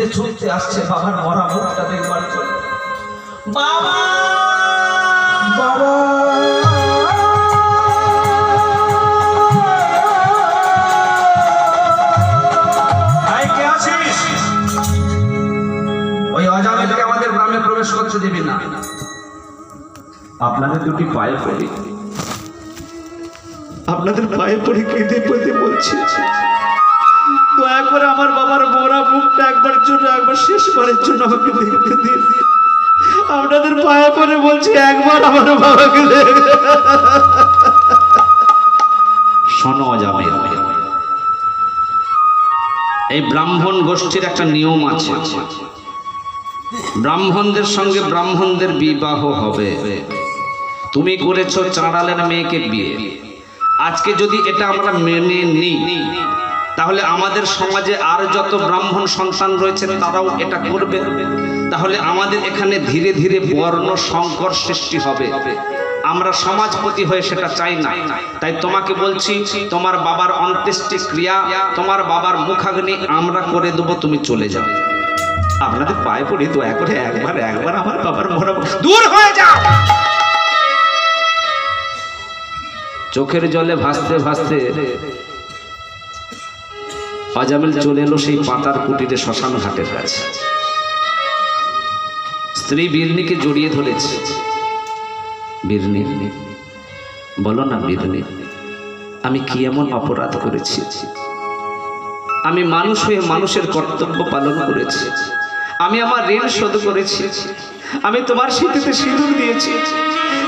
ছুটতে ছুটতে আসছে বাবার মরা মুখটা দেখবার জন্য। বাবা! বাবা ভাই কে আছিস? ওই অজামিলকে আমাদের গ্রামে প্রবেশ করতে দিবি না। আপনাদের দুটি পায়ে পড়ি। আপনাদের পায়ে পড়ে কেঁদে পেতে বলছি। দয়া করে আমার বাবার মোরা মুখটা একবার জন্য একবার শেষবারের জন্য আমাকে দেখতে দিন। আপনাদের পায়ে পড়ে বলছি, একবার আমার বাবাকে এই ব্রাহ্মণ গোষ্ঠীর একটা নিয়ম আছে। ব্রাহ্মণদের সঙ্গে ব্রাহ্মণদের বিবাহ হবে। তুমি করেছ চাঁড়ালের মেয়েকে বিয়ে। আজকে যদি এটা আমরা মেনে নিই তাহলে আমাদের সমাজে আর যত ব্রাহ্মণ সন্তান রয়েছে, তারাও এটা করবে। তাহলে আমাদের এখানে ধীরে ধীরে বর্ণ সংকর সৃষ্টি হবে। আমরা সমাজপতি হয়ে সেটা চাই না। তাই তোমাকে বলছি, তোমার বাবার অন্ত্যেষ্টি ক্রিয়া, তোমার বাবার মুখাগ্নি আমরা করে দেবো, তুমি চলে যাও। আপনাদের পায়ে পড়ে, দয়া করে একবার একবার আমার বাবার মোরা দূর হয়ে যাও। চোখের জলে ভাসতে ভাসতে অজামিল চলে এলো সেই পাতার কুটিরে শ্মশান ঘাটের কাছে। স্ত্রী বীরনিকে জড়িয়ে ধরেছে। বীরনি বলো না বীরনি আমি কি এমন অপরাধ করেছি? আমি মানুষ হয়ে মানুষের কর্তব্য পালন করেছি। আমি আমার ঋণ শোধ করেছি। আমি তোমার স্মৃতিতে সিঁদুর দিয়েছি।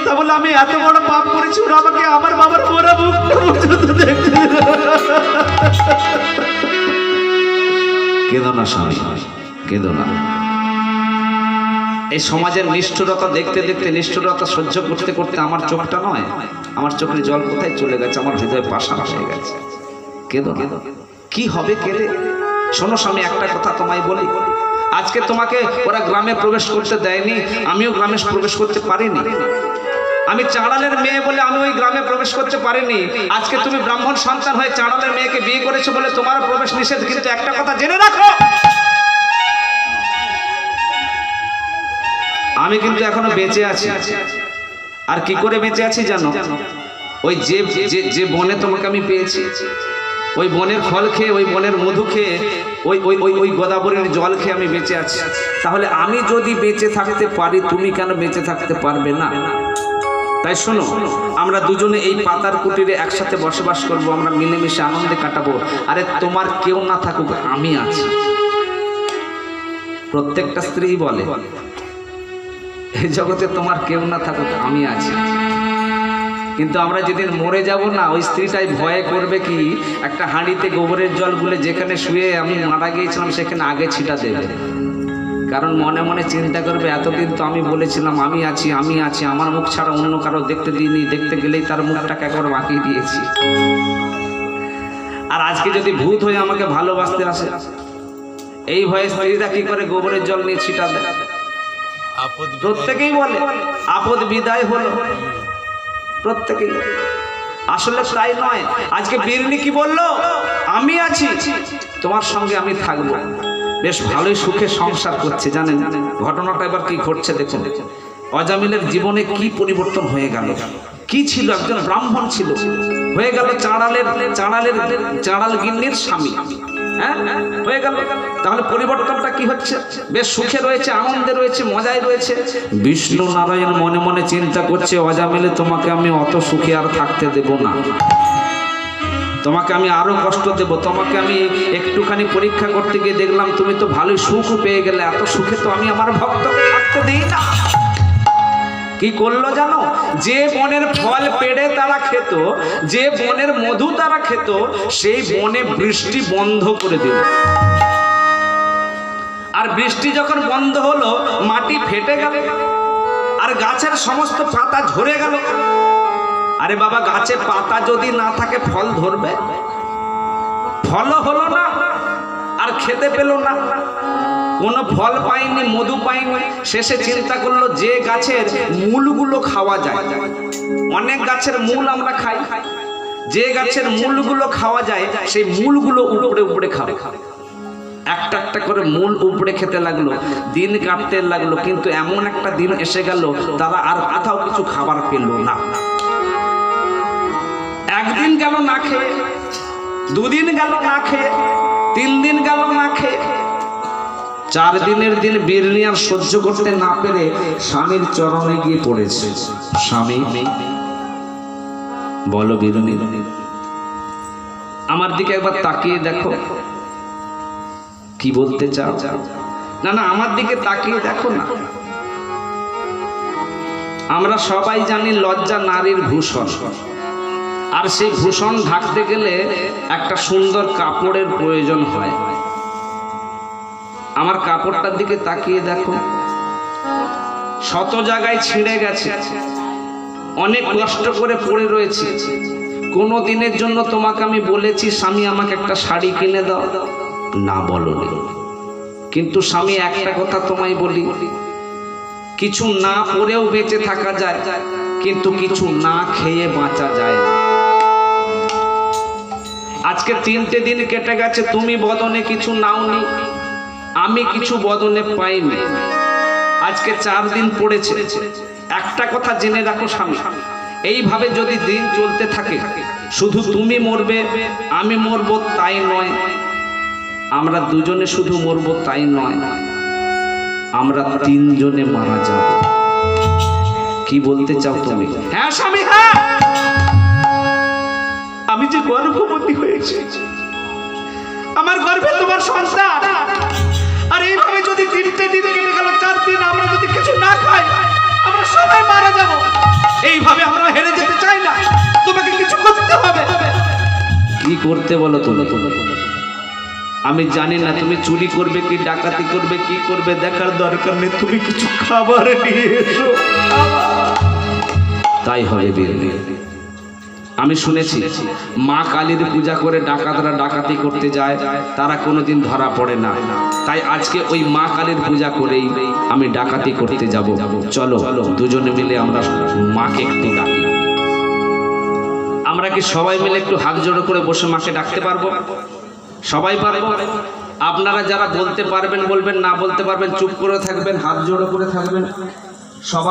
তা বলে আমি এত বড় পাপ করেছি, ওরা আমাকে আমার বাবার মোরা দেখতে। কেঁদো না স্বামী, কেঁদো না। এই সমাজের নিষ্ঠুরতা দেখতে দেখতে, নিষ্ঠুরতা সহ্য করতে করতে আমার চোখটা নয়, আমার চোখের জল কোথায় চলে গেছে, আমার হৃদয়ে পাশা হয়ে গেছে। কেঁদো কেঁদো কি হবে কেঁদে? শোনো স্বামী, একটা কথা তোমায় বলি। আজকে তোমাকে ওরা গ্রামে প্রবেশ করতে দেয়নি, আমিও গ্রামে প্রবেশ করতে পারিনি। আমি চাঁড়ালের মেয়ে বলে আমি ওই গ্রামে প্রবেশ করতে পারিনি। আজকে তুমি ব্রাহ্মণ সন্তান হয়ে চাঁড়ালের মেয়েকে বিয়ে করেছ বলে তোমার প্রবেশ নিষেধ, কিন্তু একটা কথা জেনে রাখো। আমি কিন্তু এখনও বেঁচে আছি। আর কি করে বেঁচে আছি জানো? ওই যে, যে- বনে তোমাকে আমি পেয়েছি, ওই বনের ফল খেয়ে, ওই বনের মধু খেয়ে, ওই ওই ওই ওই গোদাবরীর জল খেয়ে আমি বেঁচে আছি। তাহলে আমি যদি বেঁচে থাকতে পারি, তুমি কেন বেঁচে থাকতে পারবে না? তাই শোনো, আমরা দুজনে এই পাতার কুটিরে একসাথে বসবাস করব, আমরা মিলেমিশে আনন্দে কাটাবো। আরে তোমার কেউ না থাকুক, আমি আছি। প্রত্যেকটা স্ত্রী বলে এই জগতে তোমার কেউ না থাকুক, আমি আছি। কিন্তু আমরা যেদিন মরে যাব না, ওই স্ত্রীটাই ভয়ে করবে কি, একটা হাঁড়িতে গোবরের জল গুলে যেখানে শুয়ে আমি মারা গিয়েছিলাম, সেখানে আগে ছিটা দেবে। কারণ মনে মনে চিন্তা করবে, এতদিন তো আমি বলেছিলাম, আমি আছি আমি আছি, আমার মুখ ছাড়া অন্য কারও দেখতে দিইনি, দেখতে গেলেই তার মুখটাকে একবার বাঁকিয়ে দিয়েছি। আর আজকে যদি ভূত হয়ে আমাকে ভালোবাসতে আসে, এই ভয়ে স্ত্রীরা কি করে গোবরের জল নিয়ে ছিটা প্রত্যেকেই বলে, আপদ বিদায় হলো। প্রত্যেকেই। আসলে তাই নয়। আজকে বীরনি কি বলল? আমি আছি, তোমার সঙ্গে আমি থাকব। বেশ ভালোই সুখে সংসার করছে, জানেন? ঘটনাটা এবার কি ঘটছে দেখুন। অজামিলের জীবনে কি পরিবর্তন হয়ে গেল? কি ছিল? একজন ব্রাহ্মণ ছিল। হয়ে গেল চাঁড়ালের চাঁড়ালের, চাঁড়াল গিন্নির স্বামী। হ্যাঁ? হয়ে গেল। তাহলে পরিবর্তনটা কি হচ্ছে? বেশ সুখে রয়েছে, আনন্দে রয়েছে, মজায় রয়েছে। বিষ্ণু নারায়ণ মনে মনে চিন্তা করছে, অজামিলে তোমাকে আমি অত সুখে আর থাকতে দেব না। তোমাকে আমি আরও কষ্ট দেব, তোমাকে আমি একটুখানি পরীক্ষা করতে গিয়ে দেখলাম তুমি তো ভালোই সুখ পেয়ে গেলে, এত সুখে তো আমি আমার ভক্তকে থাকতে দিই না। কি করল জানো? যে বনের ফল পেড়ে তারা খেত, যে বনের মধু তারা খেত, সেই বনে বৃষ্টি বন্ধ করে দিল। আর বৃষ্টি যখন বন্ধ হলো, মাটি ফেটে গেল, আর গাছের সমস্ত পাতা ঝরে গেল। আরে বাবা, গাছে পাতা যদি না থাকে, ফল ধরবে? ফলও হলো না, আর খেতে পেল না। কোনো ফল পাইনি, মধু পাইনি। শেষে চিন্তা করল, যে গাছের মূলগুলো খাওয়া যায়। অনেক গাছের মূল আমরা খাই। যে গাছের মূলগুলো খাওয়া যায়, সেই মূলগুলো উপরে উপরে খাবে। একটা একটা করে মূল উপরে খেতে লাগল, দিন কাটতে লাগল, কিন্তু এমন একটা দিন এসে গেল, তারা আর কোথাও কিছু খাবার পেল না। গেল না খেয়ে, দুদিন গেল না খেয়ে, তিন দিন গেল না খেয়ে। চার দিনের দিন বিরনি আর সহ্য করতে না পেরে স্বামীর চরণে গিয়ে পড়েছে। স্বামী, বলো বিরনি, আমার দিকে একবার তাকিয়ে দেখো। কি বলতে চাও? না না, আমার দিকে তাকিয়ে দেখো না। আমরা সবাই জানি লজ্জা নারীর ভূষণ। আর সেই ভূষণ ঢাকতে গেলে একটা সুন্দর কাপড়ের প্রয়োজন হয়। আমার কাপড়টার দিকে তাকিয়ে দেখো। শত জায়গায় ছিঁড়ে গেছে। অনেক কষ্ট করে পড়ে রয়েছে। কোনো দিনের জন্য তোমাকে আমি বলেছি, স্বামী, আমাকে একটা শাড়ি কিনে দাও। না বলনি। কিন্তু স্বামী, একটা কথা তোমায় বলি। কিছু না পরেও বেঁচে থাকা যায়, কিন্তু কিছু না খেয়ে বাঁচা যায় না। আজকে তিনটে দিন কেটে গেছে, তুমি বদনে কিছু নাওনি, আমি কিছু বদনে পাইনি। আজকে চার দিন পড়েছে। একটা কথা জেনে রাখো স্বামী, এইভাবে যদি দিন চলতে থাকে, শুধু তুমি মরবে, আমি মরবো তাই নয়। আমরা দুজনে শুধু মরবো তাই নয়, আমরা তিনজনে মারা যাব। কি বলতে চাও তুমি? হ্যাঁ স্বামী আমি যে গর্ভবতী হয়েছি, আমার গর্ভে তোমার সন্তান। আর এইভাবে যদি তিনটে দিন কেটে গেল, চার দিন আমরা যদি কিছু না খাই, আমরা সবাই মারা যাব। এইভাবে আমরা হেরে যেতে চাই না। তোমাকে কিছু করতে হবে। কি করতে বলো তুমি? আমি জানি না তুমি চুরি করবে কি, ডাকাতি করবে, কি করবে, দেখার দরকার নেই। তুমি কিছু খাবার নিয়ে এসো। তাই হবে বীরনি আমি শুনেছি, মা কালীর পূজা করে ডাকাতরা ডাকাতি করতে যায়, তারা কোনোদিন ধরা পড়ে না। তাই আজকে ওই মা কালীর পূজা করেই আমি ডাকাতি করতে যাব। চলো, দুজনে মিলে আমরা মাকে একটু ডাকি। আমরা কি সবাই মিলে একটু হাত জোড়ো করে বসে মাকে ডাকতে পারব? সবাই পারব? আপনারা যারা বলতে পারবেন বলবেন, না বলতে পারবেন, চুপ করে থাকবেন, হাত জোড়ো করে থাকবেন। সবাই